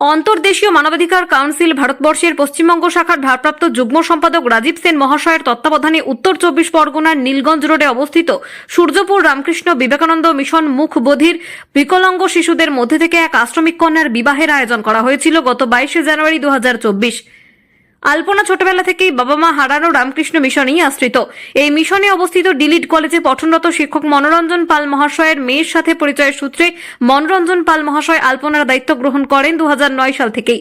অন্তর্দেশীয় মানবাধিকার কাউন্সিল ভারতবর্ষের পশ্চিমবঙ্গ শাখার ভারপ্রাপ্ত যুগ্ম সম্পাদক রাজীব সেন মহাশয়ের তত্ত্বাবধানে উত্তর চব্বিশ পরগনার নীলগঞ্জ রোডে অবস্থিত সূর্যপুর রামকৃষ্ণ বিবেকানন্দ মিশন মুখ বধির বিকলাঙ্গ শিশুদের মধ্যে থেকে এক আশ্রমিক কন্যার বিবাহের আয়োজন করা হয়েছিল গত বাইশে জানুয়ারি দু হাজার চব্বিশ। আলপনা ছোটবেলা থেকেই বাবা মা হারানো রামকৃষ্ণ মিশনেই আশ্রিত। এই মিশনে অবস্থিত ডিলিট কলেজে পঠনরত শিক্ষক মনোরঞ্জন পাল মহাশয়ের মেয়ের সাথে পরিচয়ের সূত্রে মনোরঞ্জন পাল মহাশয় আলপনার দায়িত্ব গ্রহণ করেন দু হাজার নয় সাল থেকেই।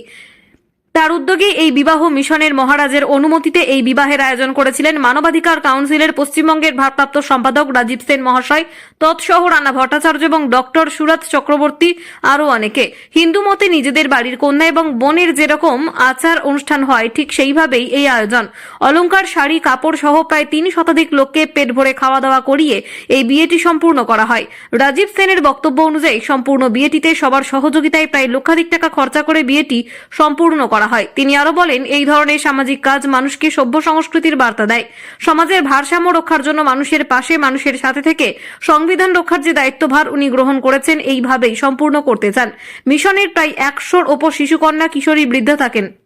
তার উদ্যোগে এই বিবাহ মিশনের মহারাজের অনুমতিতে এই বিবাহের আয়োজন করেছিলেন মানবাধিকার কাউন্সিলের পশ্চিমবঙ্গের ভারপ্রাপ্ত সম্পাদক রাজীব সেন মহাশয়, তৎসহ রানা ভট্টাচার্য এবং ডক্টর সুরত চক্রবর্তী আরও অনেকে। হিন্দু মতে নিজেদের বাড়ির কন্যা এবং বোনের যেরকম আচার অনুষ্ঠান হয়, ঠিক সেইভাবেই এই আয়োজন। অলঙ্কার শাড়ি, কাপড় সহ প্রায় তিন শতাধিক লোককে পেট ভরে খাওয়া দাওয়া করিয়ে এই বিয়েটি সম্পূর্ণ করা হয়। রাজীব সেনের বক্তব্য অনুযায়ী সম্পূর্ণ বিয়েটিতে সবার সহযোগিতায় প্রায় লক্ষাধিক টাকা খরচা করে বিয়েটি সম্পূর্ণ করা হয়। তিনি আরও বলেন, এই ধরনের সামাজিক কাজ মানুষকে সভ্য সংস্কৃতির বার্তা দেয়। সমাজের ভারসাম্য রক্ষার জন্য মানুষের পাশে মানুষের সাথে থেকে সংবিধান রক্ষার যে দায়িত্বভার উনি গ্রহণ করেছেন, এইভাবেই সম্পূর্ণ করতে চান। মিশনের প্রায় একশোর ওপর শিশুকন্যা কিশোরী বৃদ্ধা থাকেন।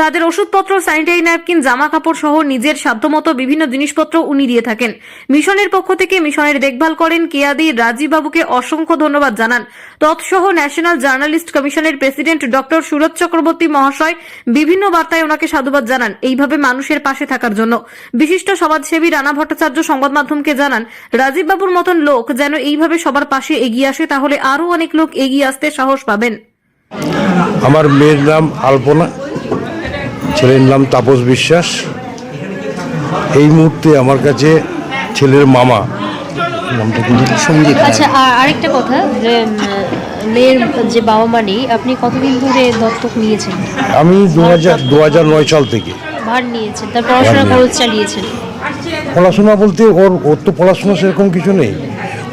তাদের ওষুধপত্র, স্যানিটারি ন্যাপকিন জামা কাপড় সহ নিজের সাধ্যমতো বিভিন্ন জিনিসপত্র উনি দিয়ে থাকেন। মিশনের পক্ষ থেকে মিশনের দেখভাল করেন কেয়াদি রাজীব বাবুকে অসংখ্য ধন্যবাদ জানান। তৎসহ ন্যাশনাল জার্নালিস্ট কমিশনের প্রেসিডেন্ট ডক্টর সুরজ চক্রবর্তী মহাশয় বিভিন্ন বার্তায় ওনাকে সাধুবাদ জানান এইভাবে মানুষের পাশে থাকার জন্য। বিশিষ্ট সমাজসেবী রানা ভট্টাচার্য সংবাদ মাধ্যমকে জানান রাজীব বাবুর মতন লোক যেন এইভাবে সবার পাশে এগিয়ে আসে তাহলে আরও অনেক লোক এগিয়ে আসতে সাহস পাবেন। আমার মেয়ের নাম আলপনা। ছেলের নাম তাপস বিশ্বাস। এই মুহূর্তে আমার কাছে ছেলের মামা। নামটা সংগীত। আচ্ছা আর আরেকটা কথা যে মেয়ের যে বাবা মা নেই আপনি কতদিন ধরে দত্তক নিয়েছেন? আমি দু হাজার দু হাজার নয় সাল থেকে। ভার নিয়েছেন তার পড়াশোনা খরচ চালিয়েছেন। পড়াশোনা বলতে ওর ওর তো পড়াশোনা সেরকম কিছু নেই।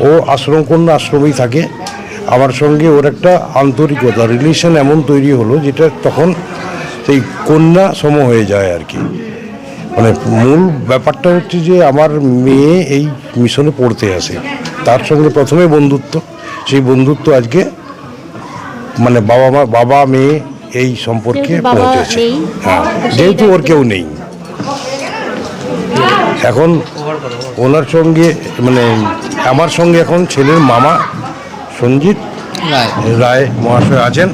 ও আশ্রম কন্যা আশ্রমেই থাকে। আমার সঙ্গে ওর একটা আন্তরিকতা রিলেশন এমন তৈরি হলো যেটা তখন সেই কন্যা সম হয়ে যায় আর কি। মানে মূল ব্যাপারটা হচ্ছে যে আমার মেয়ে এই মিশনে পড়তে আসে। তার সঙ্গে প্রথমে বন্ধুত্ব। সেই বন্ধুত্ব আজকে মানে বাবা মা বাবা মেয়ে এই সম্পর্কে পৌঁছেছে। হ্যাঁ যেহেতু ওর কেউ নেই। এখন ওনার সঙ্গে মানে আমার সঙ্গে এখন ছেলের মামা সঞ্জিত রায় মহাশয় আছেন।